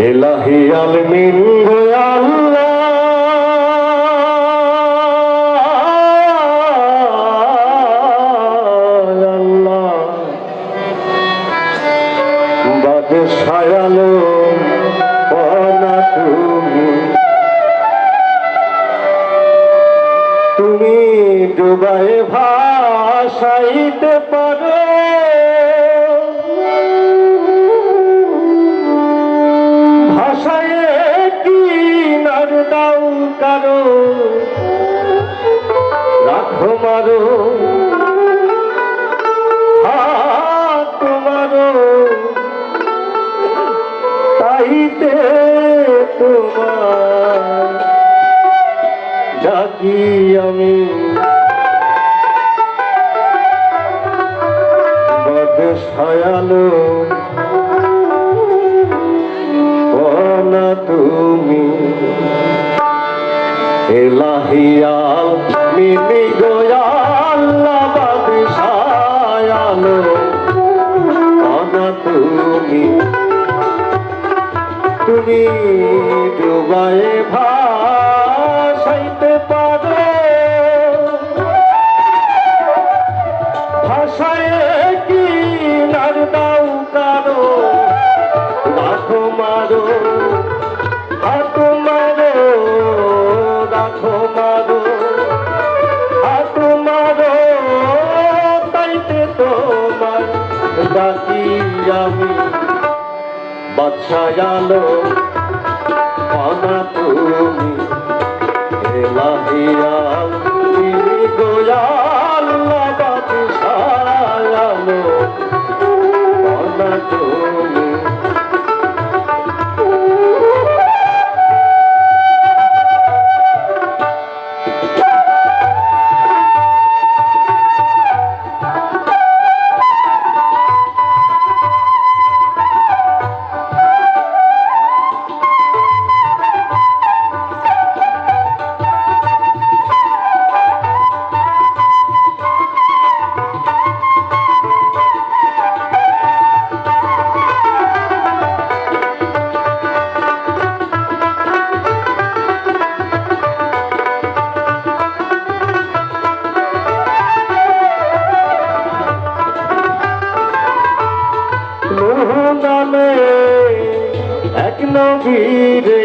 এলাহি আলমিন তুমি। তুমি ডুবাই ভাসাইতে পারো। মারো হাত মারো তাইতে তোমার। ডাকি আমি। বদে তুমি। এলাহিয়াল মিমি গোয়াল্লা বাদশায়ালো তুমি। তুমি ডুবাই ভাসাইতে ডাকি আমি বাদশায়ালো পানা তুমি এলাহিয়া তুমি গোয়াল্লা নামে এক নবীরে।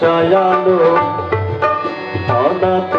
আশায় অনাথ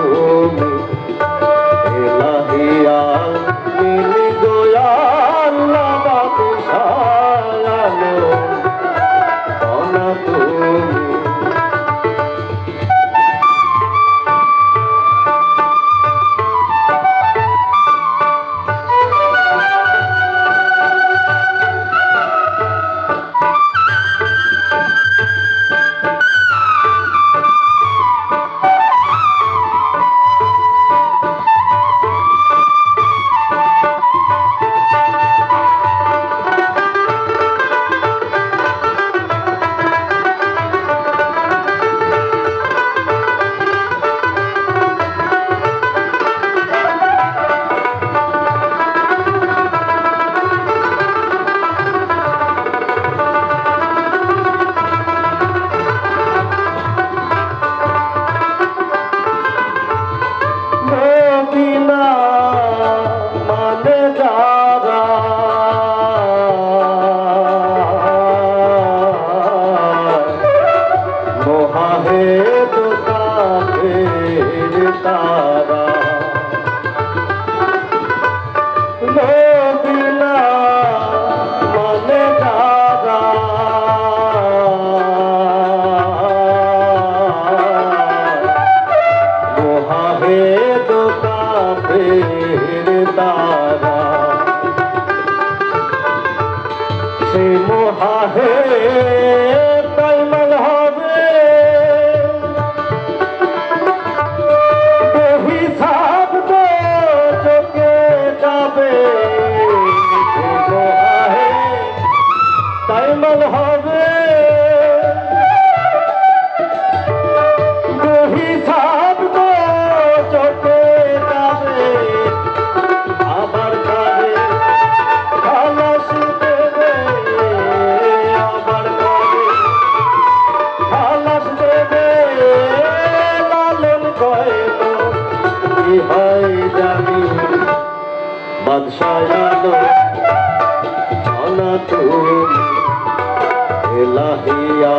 से मोहा है চাঁদ সায়ালো অনাথ এলাহিয়া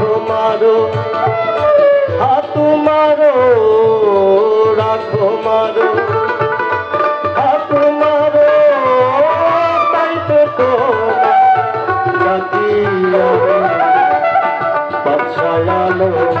রাখো মারো হাতু মারো রাখো মারো হাতু মারো তাইতে তো বাদশায় আলো